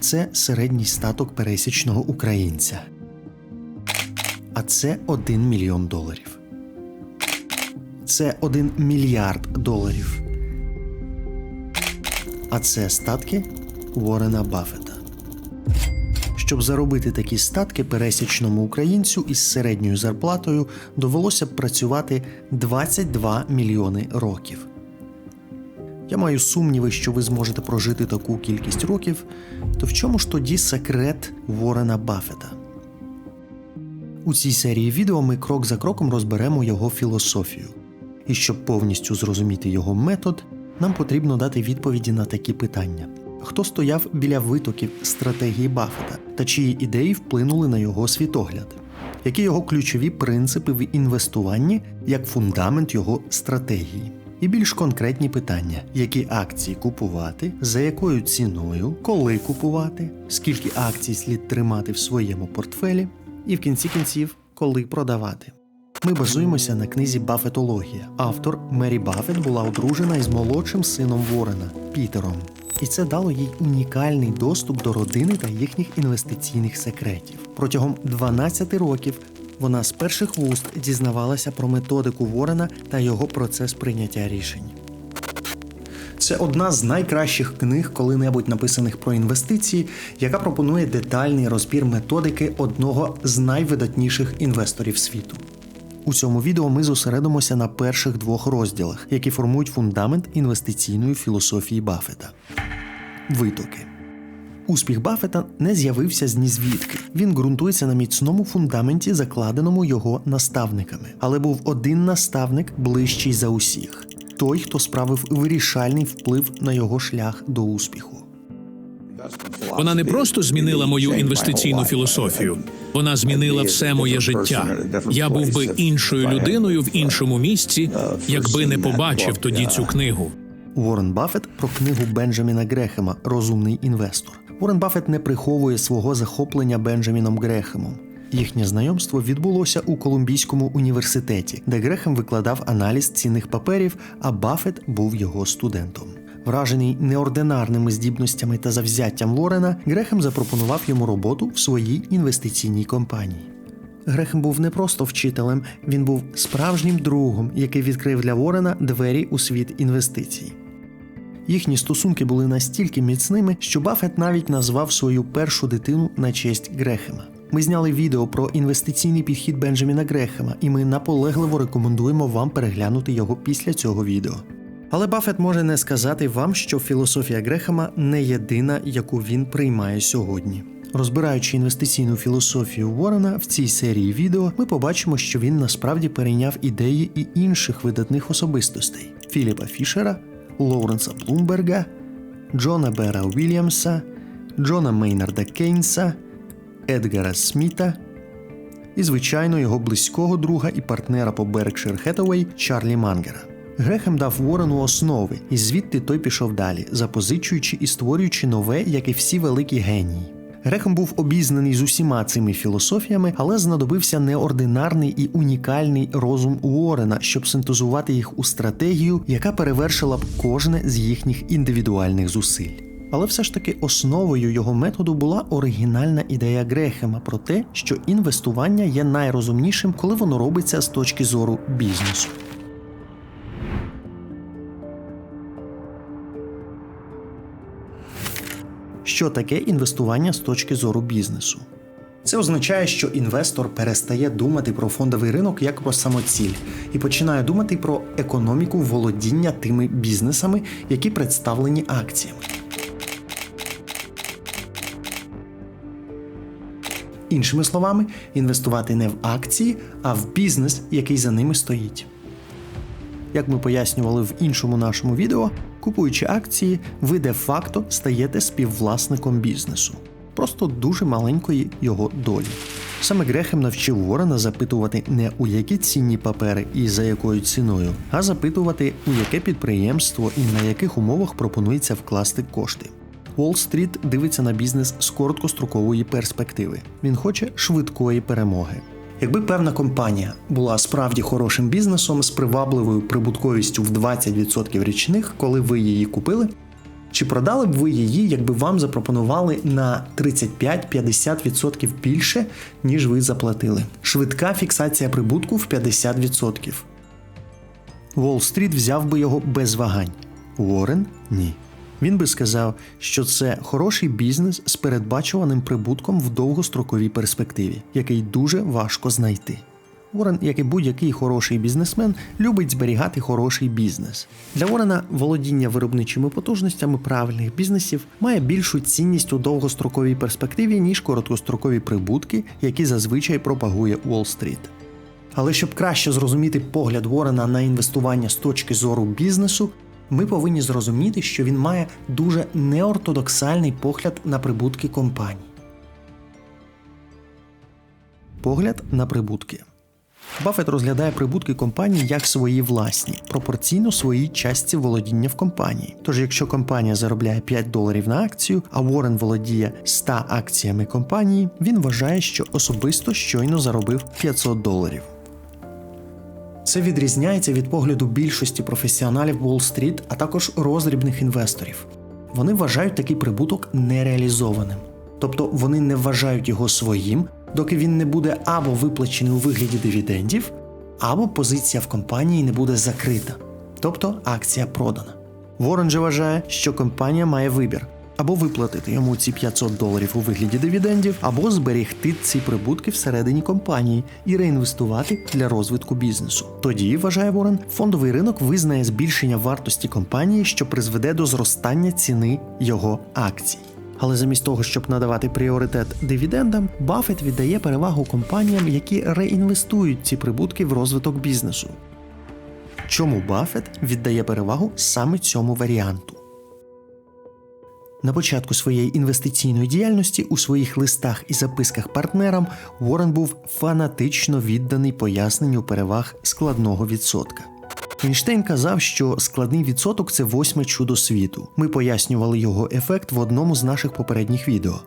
це середній статок пересічного українця. А це 1 мільйон доларів. Це 1 мільярд доларів. А це статки Уоррена Баффета. Щоб заробити такі статки пересічному українцю із середньою зарплатою довелося б працювати 22 мільйони років. Я маю сумніви, що ви зможете прожити таку кількість років, то в чому ж тоді секрет Ворена Баффета? У цій серії відео ми крок за кроком розберемо його філософію. І щоб повністю зрозуміти його метод, нам потрібно дати відповіді на такі питання: хто стояв біля витоків стратегії Баффета та чиї ідеї вплинули на його світогляд? Які його ключові принципи в інвестуванні як фундамент його стратегії? І більш конкретні питання: які акції купувати, за якою ціною, коли купувати, скільки акцій слід тримати в своєму портфелі, і в кінці кінців, коли продавати. Ми базуємося на книзі Бафетологія. Автор Мері Баффет була одружена із молодшим сином Ворена Пітером, і це дало їй унікальний доступ до родини та їхніх інвестиційних секретів. Протягом 12 років вона з перших вуст дізнавалася про методику Ворена та його процес прийняття рішень. Це одна з найкращих книг, коли-небудь написаних про інвестиції, яка пропонує детальний розбір методики одного з найвидатніших інвесторів світу. У цьому відео ми зосередимося на перших двох розділах, які формують фундамент інвестиційної філософії Баффета. Витоки. Успіх Баффета не з'явився з нізвідки. Він ґрунтується на міцному фундаменті, закладеному його наставниками. Але був один наставник ближчий за усіх той, хто справив вирішальний вплив на його шлях до успіху. Вона не просто змінила мою інвестиційну філософію, вона змінила все моє життя. Я був би іншою людиною в іншому місці, якби не побачив тоді цю книгу. Уоррен Баффет про книгу Бенджаміна Грехема Розумний інвестор. Уоррен Баффет не приховує свого захоплення Бенджаміном Грехемом. Їхнє знайомство відбулося у Колумбійському університеті, де Грехем викладав аналіз цінних паперів, а Баффет був його студентом. Вражений неординарними здібностями та завзяттям Лорена, Грехем запропонував йому роботу в своїй інвестиційній компанії. Грехем був не просто вчителем, він був справжнім другом, який відкрив для Ворена двері у світ інвестицій. Їхні стосунки були настільки міцними, що Баффет навіть назвав свою першу дитину на честь Грехема. Ми зняли відео про інвестиційний підхід Бенджаміна Грехема, і ми наполегливо рекомендуємо вам переглянути його після цього відео. Але Баффет може не сказати вам, що філософія Грехема не єдина, яку він приймає сьогодні. Розбираючи інвестиційну філософію Ворона в цій серії відео, ми побачимо, що він насправді перейняв ідеї і інших видатних особистостей: Філіпа Фішера, Лоуренса Блумберга, Джона Бера Уільямса, Джона Мейнарда Кейнса, Едгара Сміта і, звичайно, його близького друга і партнера по Berkshire Hathaway Чарлі Мангера. Грехем дав Ворену основи, і звідти той пішов далі, запозичуючи і створюючи нове, як і всі великі генії. Грехем був обізнаний з усіма цими філософіями, але знадобився неординарний і унікальний розум Уоррена, щоб синтезувати їх у стратегію, яка перевершила б кожне з їхніх індивідуальних зусиль. Але все ж таки основою його методу була оригінальна ідея Грехема про те, що інвестування є найрозумнішим, коли воно робиться з точки зору бізнесу. Що таке інвестування з точки зору бізнесу? Це означає, що інвестор перестає думати про фондовий ринок як про самоціль і починає думати про економіку володіння тими бізнесами, які представлені акціями. Іншими словами, інвестувати не в акції, а в бізнес, який за ними стоїть. Як ми пояснювали в іншому нашому відео, купуючи акції, ви де-факто стаєте співвласником бізнесу, просто дуже маленької його долі. Саме Грехем навчив Ворона запитувати не у які цінні папери і за якою ціною, а запитувати, у яке підприємство і на яких умовах пропонується вкласти кошти. Уолл-стріт дивиться на бізнес з короткострокової перспективи. Він хоче швидкої перемоги. Якби певна компанія була справді хорошим бізнесом з привабливою прибутковістю в 20% річних, коли ви її купили, Чи продали б ви її, якби вам запропонували на 35-50% більше, ніж ви заплатили? Швидка фіксація прибутку в 50%. Уолл-стріт взяв би його без вагань. Уоррен – ні. Він би сказав, що це хороший бізнес з передбачуваним прибутком в довгостроковій перспективі, який дуже важко знайти. Уоррен, як і будь-який хороший бізнесмен, любить зберігати хороший бізнес. Для Уоррена володіння виробничими потужностями правильних бізнесів має більшу цінність у довгостроковій перспективі, ніж короткострокові прибутки, які зазвичай пропагує Уолл-стріт. Але щоб краще зрозуміти погляд Ворена на інвестування з точки зору бізнесу, ми повинні зрозуміти, що він має дуже неортодоксальний погляд на прибутки компаній. Погляд на прибутки. Баффет розглядає прибутки компанії як свої власні, пропорційно своїй частці володіння в компанії. Тож, якщо компанія заробляє 5 доларів на акцію, а Уоррен володіє 100 акціями компанії, він вважає, що особисто щойно заробив 500 доларів. Це відрізняється від погляду більшості професіоналів Уолл-стріт, а також роздрібних інвесторів. Вони вважають такий прибуток нереалізованим, тобто вони не вважають його своїм, доки він не буде або виплачений у вигляді дивідендів, або позиція в компанії не буде закрита, тобто акція продана. Ворон же вважає, що компанія має вибір або виплатити йому ці 500 доларів у вигляді дивідендів, або зберегти ці прибутки всередині компанії і реінвестувати для розвитку бізнесу. Тоді, вважає Ворон, фондовий ринок визнає збільшення вартості компанії, що призведе до зростання ціни його акцій. Але замість того, щоб надавати пріоритет дивідендам, Баффет віддає перевагу компаніям, які реінвестують ці прибутки в розвиток бізнесу. Чому Баффет віддає перевагу саме цьому варіанту? На початку своєї інвестиційної діяльності у своїх листах і записках партнерам Уоррен був фанатично відданий поясненню переваг складного відсотка. Ейнштейн казав, що складний відсоток це восьме чудо світу. Ми пояснювали його ефект в одному з наших попередніх відео.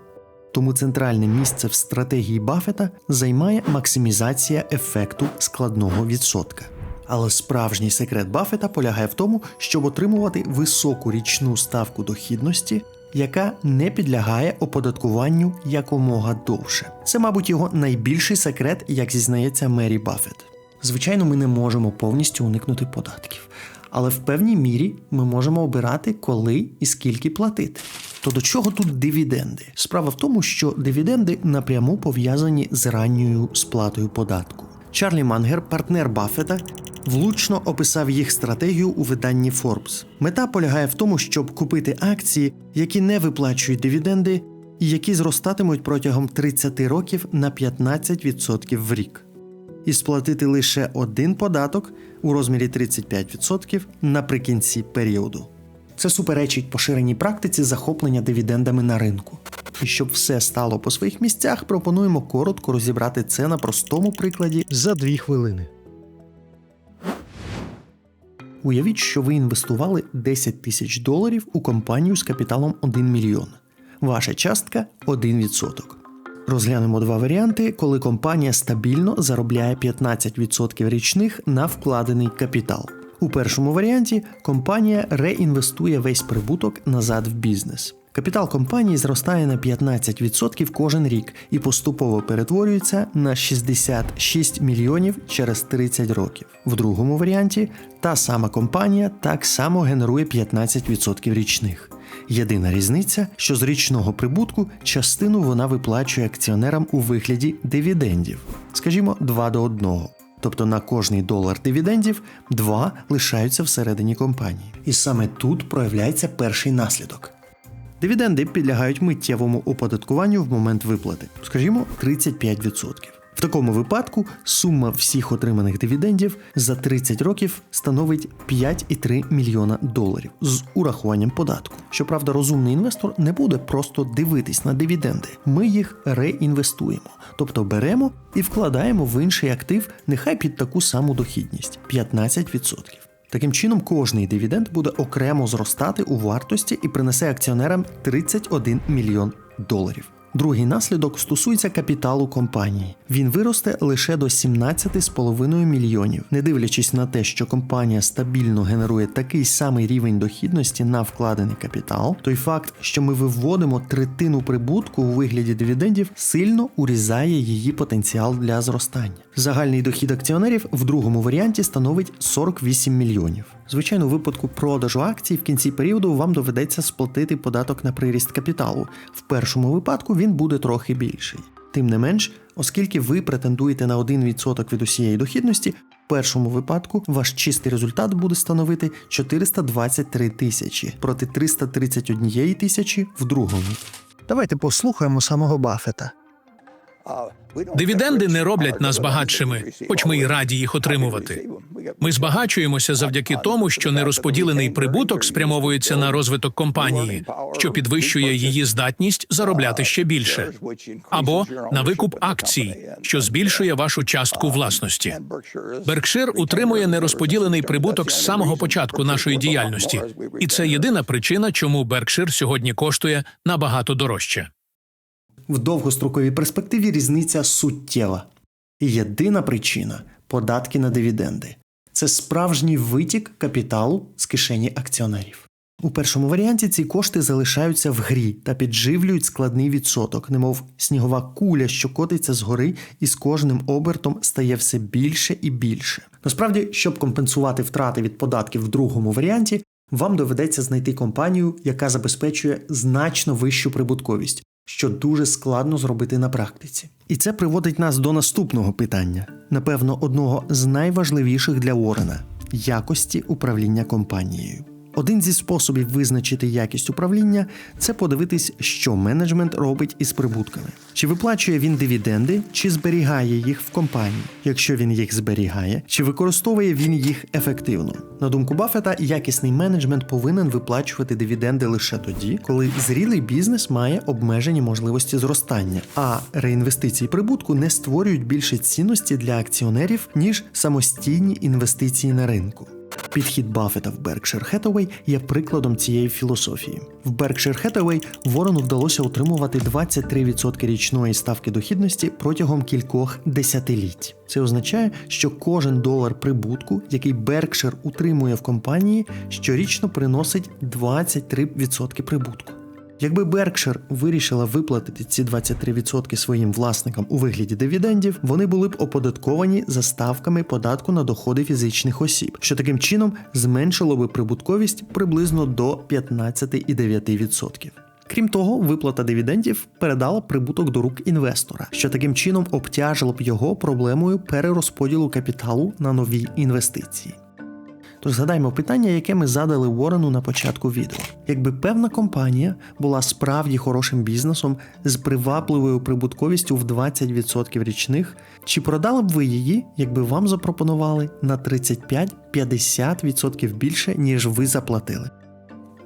Тому центральне місце в стратегії Баффета займає максимізація ефекту складного відсотка. Але справжній секрет Баффета полягає в тому, щоб отримувати високу річну ставку дохідності, яка не підлягає оподаткуванню якомога довше. Це, мабуть, його найбільший секрет, як зізнається Мері Баффет. Звичайно, ми не можемо повністю уникнути податків, але в певній мірі ми можемо обирати, коли і скільки платити. То до чого тут дивіденди? Справа в тому, що дивіденди напряму пов'язані з ранньою сплатою податку. Чарлі Мангер, партнер Баффета, влучно описав їх стратегію у виданні Forbes. Мета полягає в тому, щоб купити акції, які не виплачують дивіденди і які зростатимуть протягом 30 років на 15% в рік і сплатити лише один податок у розмірі 35% наприкінці періоду. Це суперечить поширеній практиці захоплення дивідендами на ринку. І щоб все стало по своїх місцях, пропонуємо коротко розібрати це на простому прикладі за дві хвилини. Уявіть, що ви інвестували 10 тисяч доларів у компанію з капіталом 1 мільйон. Ваша частка 1%. Розглянемо два варіанти, коли компанія стабільно заробляє 15% річних на вкладений капітал. У першому варіанті компанія реінвестує весь прибуток назад в бізнес. Капітал компанії зростає на 15% кожен рік і поступово перетворюється на 66 мільйонів через 30 років. В другому варіанті та сама компанія так само генерує 15% річних. Єдина різниця, що з річного прибутку частину вона виплачує акціонерам у вигляді дивідендів, скажімо, 2 до 1. Тобто на кожний долар дивідендів 2 лишаються всередині компанії. І саме тут проявляється перший наслідок. Дивіденди підлягають миттєвому оподаткуванню в момент виплати, скажімо, 35%. В такому випадку сума всіх отриманих дивідендів за 30 років становить 5,3 мільйона доларів з урахуванням податку. Щоправда, розумний інвестор не буде просто дивитись на дивіденди. Ми їх реінвестуємо, тобто беремо і вкладаємо в інший актив, нехай під таку саму дохідність 15%. Таким чином, кожний дивіденд буде окремо зростати у вартості і принесе акціонерам 31 мільйон доларів. Другий наслідок стосується капіталу компанії. Він виросте лише до 17,5 мільйонів, не дивлячись на те, що компанія стабільно генерує такий самий рівень дохідності на вкладений капітал. Той факт, що ми виводимо третину прибутку у вигляді дивідендів, сильно урізає її потенціал для зростання. Загальний дохід акціонерів в другому варіанті становить 48 мільйонів. Звичайно, у випадку продажу акцій в кінці періоду вам доведеться сплатити податок на приріст капіталу. В першому випадку він буде трохи більший. Тим не менш, оскільки ви претендуєте на 1% від усієї дохідності, в першому випадку ваш чистий результат буде становити 423 тисячі проти 331 тисячі в другому. Давайте послухаємо самого Баффета. Дивіденди не роблять нас багатшими, хоч ми й раді їх отримувати. Ми збагачуємося завдяки тому, що нерозподілений прибуток спрямовується на розвиток компанії, що підвищує її здатність заробляти ще більше, або на викуп акцій, що збільшує вашу частку власності. Беркшир утримує нерозподілений прибуток з самого початку нашої діяльності, і це єдина причина, чому Беркшир сьогодні коштує набагато дорожче. В довгостроковій перспективі різниця суттєва. Єдина причина податки на дивіденди. Це справжній витік капіталу з кишені акціонерів. У першому варіанті ці кошти залишаються в грі та підживлюють складний відсоток, немов снігова куля, що котиться згори і з кожним обертом стає все більше і більше. Насправді, щоб компенсувати втрати від податків в другому варіанті, вам доведеться знайти компанію, яка забезпечує значно вищу прибутковість, що дуже складно зробити на практиці. І це приводить нас до наступного питання, напевно, одного з найважливіших для Уоррена – якості управління компанією. Один зі способів визначити якість управління це подивитись, що менеджмент робить із прибутками. Чи виплачує він дивіденди, чи зберігає їх в компанії. Якщо він їх зберігає, чи використовує він їх ефективно. На думку Баффета, якісний менеджмент повинен виплачувати дивіденди лише тоді, коли зрілий бізнес має обмежені можливості зростання, а реінвестиції прибутку не створюють більше цінності для акціонерів ніж самостійні інвестиції на ринку. Підхід Баффета в Berkshire Hathaway є прикладом цієї філософії. В Berkshire Hathaway Ворону вдалося отримувати 23% річної ставки дохідності протягом кількох десятиліть. Це означає, що кожен долар прибутку, який Berkshire утримує в компанії, щорічно приносить 23% прибутку. Якби Беркшир вирішила виплатити ці 23% своїм власникам у вигляді дивідендів, вони були б оподатковані за ставками податку на доходи фізичних осіб, що таким чином зменшило би прибутковість приблизно до 15,9%. Крім того, виплата дивідендів передала прибуток до рук інвестора, що таким чином обтяжило б його проблемою перерозподілу капіталу на нові інвестиції. Тож згадаймо питання, яке ми задали Уорену на початку відео. Якби певна компанія була справді хорошим бізнесом з привабливою прибутковістю в 20% річних, чи продали б ви її, якби вам запропонували на 35-50% більше, ніж ви заплатили?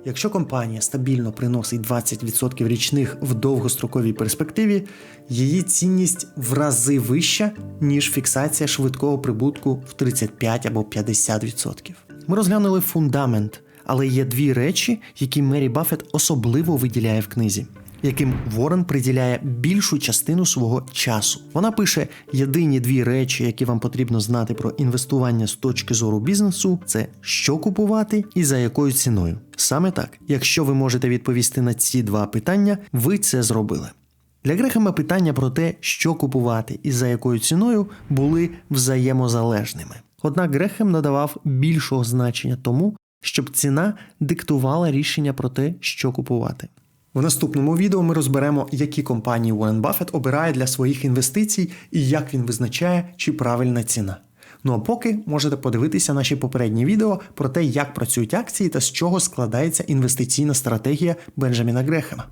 Якщо компанія стабільно приносить 20% річних в довгостроковій перспективі, її цінність в рази вища, ніж фіксація швидкого прибутку в 35 або 50%. Ми розглянули фундамент, але є дві речі, які Мері Баффет особливо виділяє в книзі. Яким Ворен приділяє більшу частину свого часу. Вона пише: єдині дві речі, які вам потрібно знати про інвестування з точки зору бізнесу, це що купувати і за якою ціною. Саме так, якщо ви можете відповісти на ці два питання, ви це зробили. Для Грехема питання про те, що купувати і за якою ціною, були взаємозалежними. Однак Грехем надавав більшого значення тому, щоб ціна диктувала рішення про те, що купувати. В наступному відео ми розберемо, які компанії Уоррен Баффет обирає для своїх інвестицій і як він визначає, чи правильна ціна. Ну а поки можете подивитися наші попередні відео про те, як працюють акції та з чого складається інвестиційна стратегія Бенджаміна Грехема.